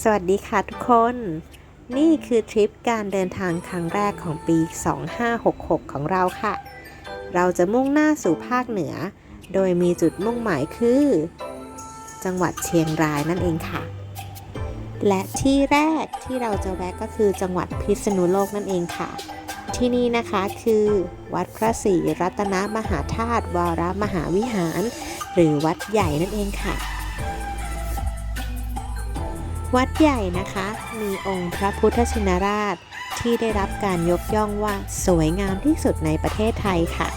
สวัสดีค่ะทุกคน นี่คือทริปการเดินทางครั้งแรกของปี 2566 ของเราค่ะ เราจะมุ่งหน้าสู่ภาคเหนือ โดยมีจุดมุ่งหมายคือ จังหวัดเชียงรายนั่นเองค่ะ และที่แรกที่เราจะแวะก็คือจังหวัดพิษณุโลกนั่นเองค่ะ ที่นี่นะคะคือวัดพระศรีรัตนมหาธาตุวรมหาวิหาร หรือวัดใหญ่นั่นเองค่ะ วัดใหญ่นะคะ มีองค์พระพุทธชินราชที่ได้รับการยกย่องว่าสวยงามที่สุดในประเทศไทยค่ะ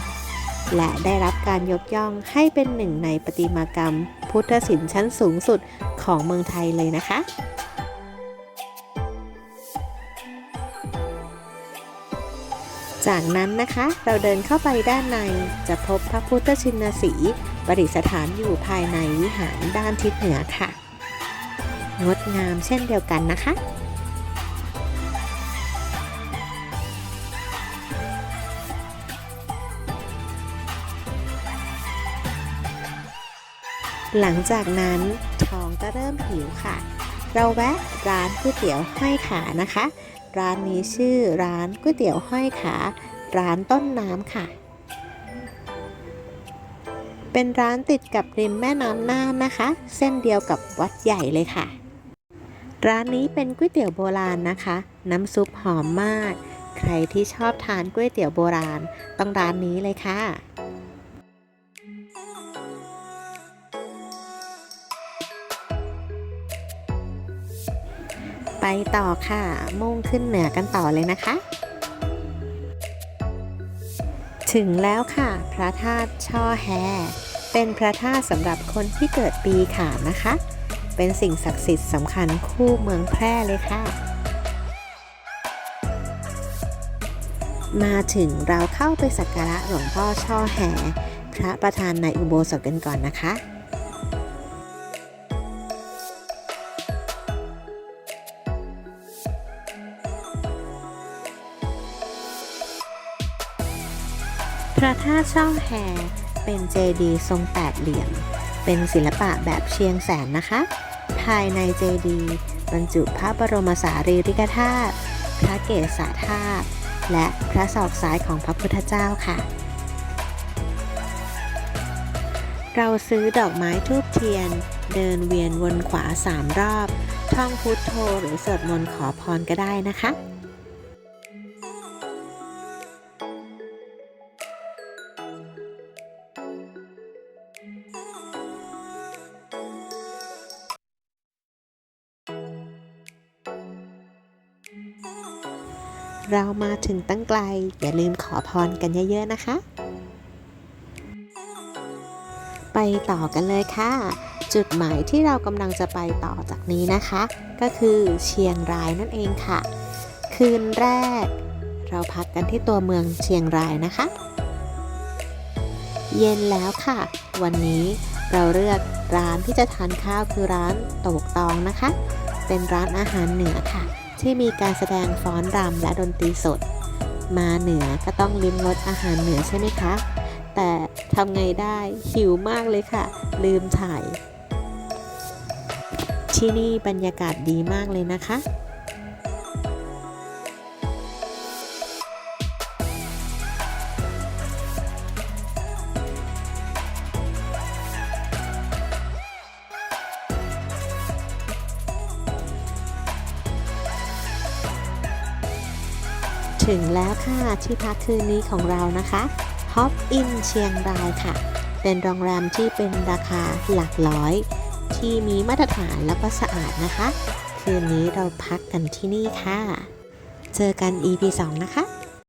และได้รับการยกย่องให้เป็นหนึ่งในประติมากรรม พุทธศิลป์ชั้นสูงสุดของเมืองไทยเลยนะคะจากนั้นนะคะเราเดินเข้าไปด้านในจะพบพระพุทธชินสี ประดิษฐานอยู่ภายในวิหารด้านทิศเหนือค่ะ งดงามเช่นเดียวกันนะคะ หลังจากนั้นท้องก็เริ่มหิวค่ะ เราแวะร้านก๋วยเตี๋ยวห้อยขานะคะ ร้านนี้ชื่อร้านก๋วยเตี๋ยวห้อยขา ร้านต้นน้ำค่ะ เป็นร้านติดกับริมแม่น้ำน่านนะคะ เส้นเดียวกับวัดใหญ่เลยค่ะ ร้านนี้เป็นก๋วยเตี๋ยวโบราณนะคะ น้ำซุปหอมมาก ใครที่ชอบทานก๋วยเตี๋ยวโบราณ ต้องร้านนี้เลยค่ะ ไปต่อค่ะ มุ่งขึ้นเหนือกันต่อเลยนะคะ ถึงแล้วค่ะ พระธาตุช่อแฮ เป็นพระธาตุสำหรับคนที่เกิดปีขานนะคะ เป็นสิ่งศักดิ์สิทธิ์สำคัญคู่เมืองแพร่เลยค่ะ มาถึงเราเข้าไปสักการะหลวงพ่อช่อแฮพระประธานในอุโบสถกันก่อนนะคะพระธาตุช่องแฮเป็นเจดีย์ทรงแปดเหลี่ยม เป็นศิลปะแบบเชียงแสนนะคะ ภายในเจดีย์บรรจุพระบรมสารีริกธาตุ พระเกศาธาตุ และพระศอกซ้ายของพระพุทธเจ้าค่ะ เราซื้อดอกไม้ทูบเทียน เดินเวียนวนขวาสามรอบ ท่องพุทโธหรือสวดมนต์ขอพรก็ได้นะคะ เรามาถึงตั้งไกล อย่าลืมขอพรกันเยอะ ๆ นะคะ ไปต่อกันเลยค่ะ จุดหมายที่เรากำลังจะไปต่อจากนี้นะคะ ก็คือเชียงรายนั่นเองค่ะ คืนแรก เราพักกันที่ตัวเมืองเชียงรายนะคะ เย็นแล้วค่ะ วันนี้เราเลือกร้านที่จะทานข้าวคือร้านโตกตองนะคะ เป็นร้านอาหารเหนือค่ะ ที่มีการแสดงฟ้อนรำและดนตรีสด มาเหนือก็ต้องลิ้มรสอาหารเหนือใช่ไหมคะ แต่ทำไงได้หิวมากเลยค่ะ ลืมถ่าย ที่นี่บรรยากาศดีมากเลยนะคะ ถึงแล้วค่ะที่พักคืนนี้ของเรานะคะฮอปอินเชียงรายค่ะ เป็นโรงแรมที่เป็นราคาหลักร้อย ที่มีมาตรฐานแล้วก็สะอาดนะคะ คืนนี้เราพักกันที่นี่ค่ะ เจอกัน EP 2 นะคะ